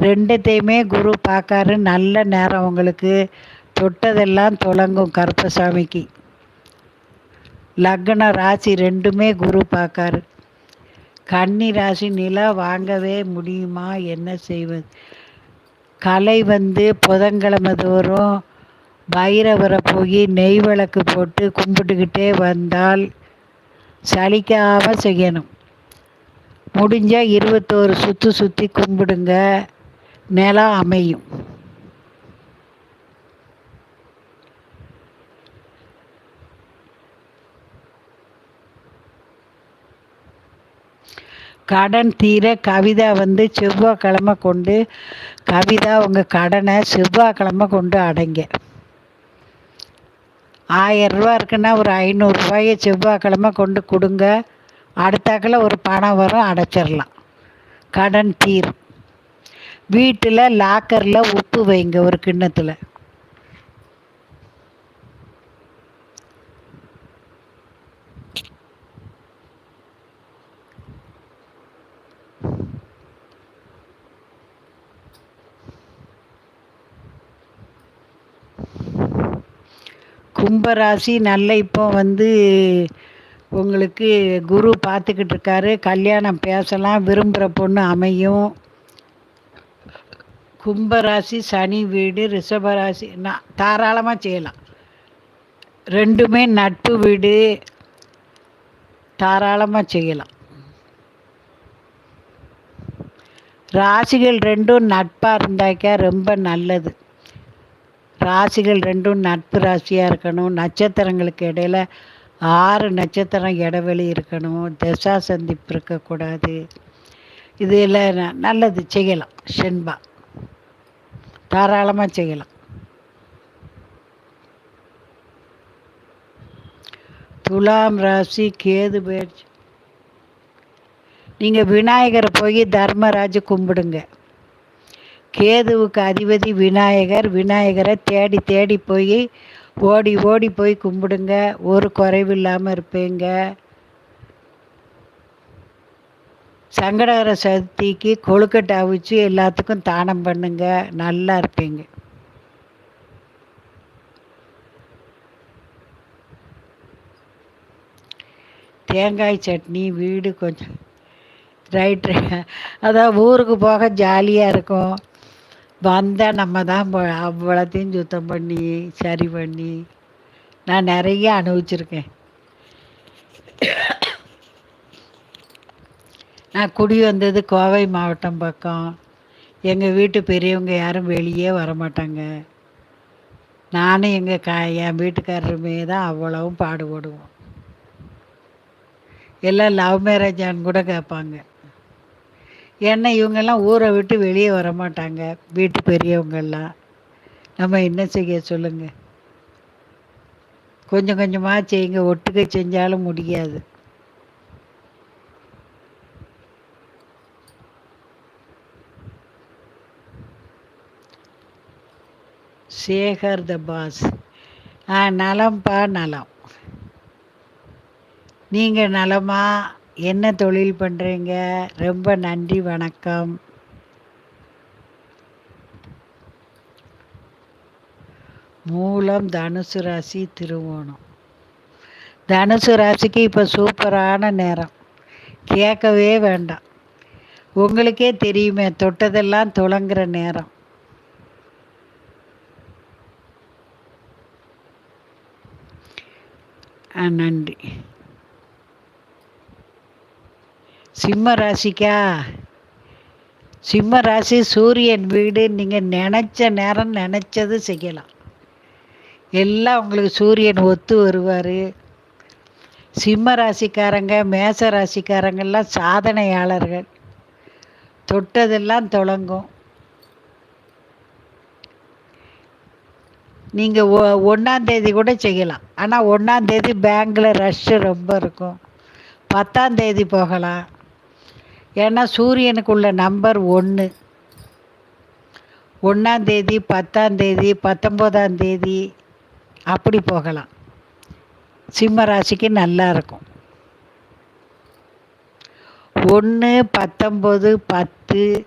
ரெண்டுத்தையுமே குரு பார்க்காரு. நல்ல நேரம் உங்களுக்கு தொட்டதெல்லாம் தொடங்கும் கருப்பசாமிக்கு. லக்ன ராசி ரெண்டுமே குரு பார்க்காரு. கன்னி ராசி நிலா வாங்கவே முடியுமா? என்ன செய்வது? கலை வந்து புதன்கிழமை தோறும் பைரவரை போய் நெய் விளக்கு போட்டு கும்பிட்டுக்கிட்டே வந்தால் சலிக்காமல் செய்யணும். முடிஞ்சால் இருபத்தோரு சுற்று சுற்றி கும்பிடுங்க. நிலம் அமையும். கடன் தீர கவிதா வந்து செவ்வாய்க்கிழமை கொண்டு கவிதா உங்கள் கடனை செவ்வாய்க்கிழமை கொண்டு அடைங்க. ஆயரூவா இருக்குன்னா ஒரு ஐநூறுரூவாயை செவ்வாய்க்கிழமை கொண்டு கொடுங்க. அடுத்தாக்கில் ஒரு பணம் வரும் அடைச்சிடலாம் கடன் தீரும். வீட்டில் லாக்கரில் உப்பு வைங்க ஒரு கிண்ணத்தில். கும்பராசி நல்ல இப்போ வந்து உங்களுக்கு குரு பார்த்துக்கிட்டு இருக்காரு. கல்யாணம் பேசலாம் விரும்புகிற பொண்ணு அமையும். கும்பராசி சனி வீடு ரிஷபராசி நான் தாராளமாக செய்யலாம். ரெண்டுமே நட்பு வீடு. தாராளமாக செய்யலாம். ராசிகள் ரெண்டும் நட்பாக இருந்தாக்கா ரொம்ப நல்லது. ராசிகள் ரெண்டும் நட்பு ராசியாக இருக்கணும். நட்சத்திரங்களுக்கு இடையில் ஆறு நட்சத்திரம் இடைவெளி இருக்கணும். தசா சந்திப்பு இருக்கக்கூடாது. இதில் நல்லது செய்யலாம். செண்பா. தாராளமாக செய்யலாம். துலாம் ராசி கேது பயிற்சி. நீங்கள் விநாயகரை போய் தர்மராஜ் கும்பிடுங்க. கேதுவுக்கு அதிபதி விநாயகர் விநாயகரை தேடி தேடி போய் ஓடி ஓடி போய் கும்பிடுங்க. ஒரு குறைவு இல்லாமல் இருப்பீங்க. சங்கடகர சதுர்த்திக்கு கொழுக்கட்டை அவிச்சு எல்லாத்துக்கும் தானம் பண்ணுங்க. நல்லா இருப்பீங்க. தேங்காய் சட்னி வீடு கொஞ்சம் ரைட் அதான் ஊருக்கு போக ஜாலியாக இருக்கும். வந்தால் நம்ம தான் அவ்வளோத்தையும் சுத்தம் பண்ணி சரி பண்ணி. நான் நிறைய அனுபவிச்சிருக்கேன். நான் குடி வந்தது கோவை மாவட்டம் பக்கம். எங்கள் வீட்டு பெரியவங்க யாரும் வெளியே வரமாட்டாங்க. நானும் எங்கள் கா என் வீட்டுக்காரருமே தான் அவ்வளவும் பாடுபடுவோம் எல்லாம் லவ் மேரேஜான்னு கூட கேட்பாங்க. ஏன்னா இவங்கெல்லாம் ஊரை விட்டு வெளியே வர மாட்டாங்க வீட்டு பெரியவங்கெல்லாம். நம்ம என்ன செய்ய சொல்லுங்கள் கொஞ்சம் கொஞ்சமாக செய்யுங்க ஒட்டுக்க செஞ்சாலும் முடியாது. சேகர் த பாஸ். ஆ நலம்ப்பா நலம். நீங்கள் நலமா? என்ன தொழில் பண்ணுறீங்க ரொம்ப நன்றி வணக்கம். மூலம் தனுசு ராசி திருவோணம். தனுசு ராசிக்கு இப்போ சூப்பரான நேரம். கேட்கவே வேண்டாம். உங்களுக்கே தெரியுமே தொட்டதெல்லாம் துளங்குற நேரம். நன்றி. சிம்ம ராசிக்கா? சிம்ம ராசி சூரியன் வீடு நீங்கள் நினச்ச நேரம் நினச்சது செய்யலாம். எல்லாம் உங்களுக்கு சூரியன் ஒத்து வருவார். சிம்ம ராசிக்காரங்க மேச ராசிக்காரங்கெல்லாம் சாதனையாளர்கள். தொட்டதெல்லாம் தொடங்கும். நீங்கள் ஒ ஒன்றாந்தேதி கூட செய்யலாம். ஆனால் ஒன்றாந்தேதி பேங்கில் ரஷ்ஷு ரொம்ப இருக்கும். பத்தாந்தேதி போகலாம். ஏன்னா சூரியனுக்குள்ள நம்பர் ஒன்று ஒன்றாந்தேதி பத்தாந்தேதி பத்தொம்போதாந்தேதி அப்படி போகலாம். சிம்ம ராசிக்கு நல்லா இருக்கும். ஒன்று பத்தொம்பது பத்து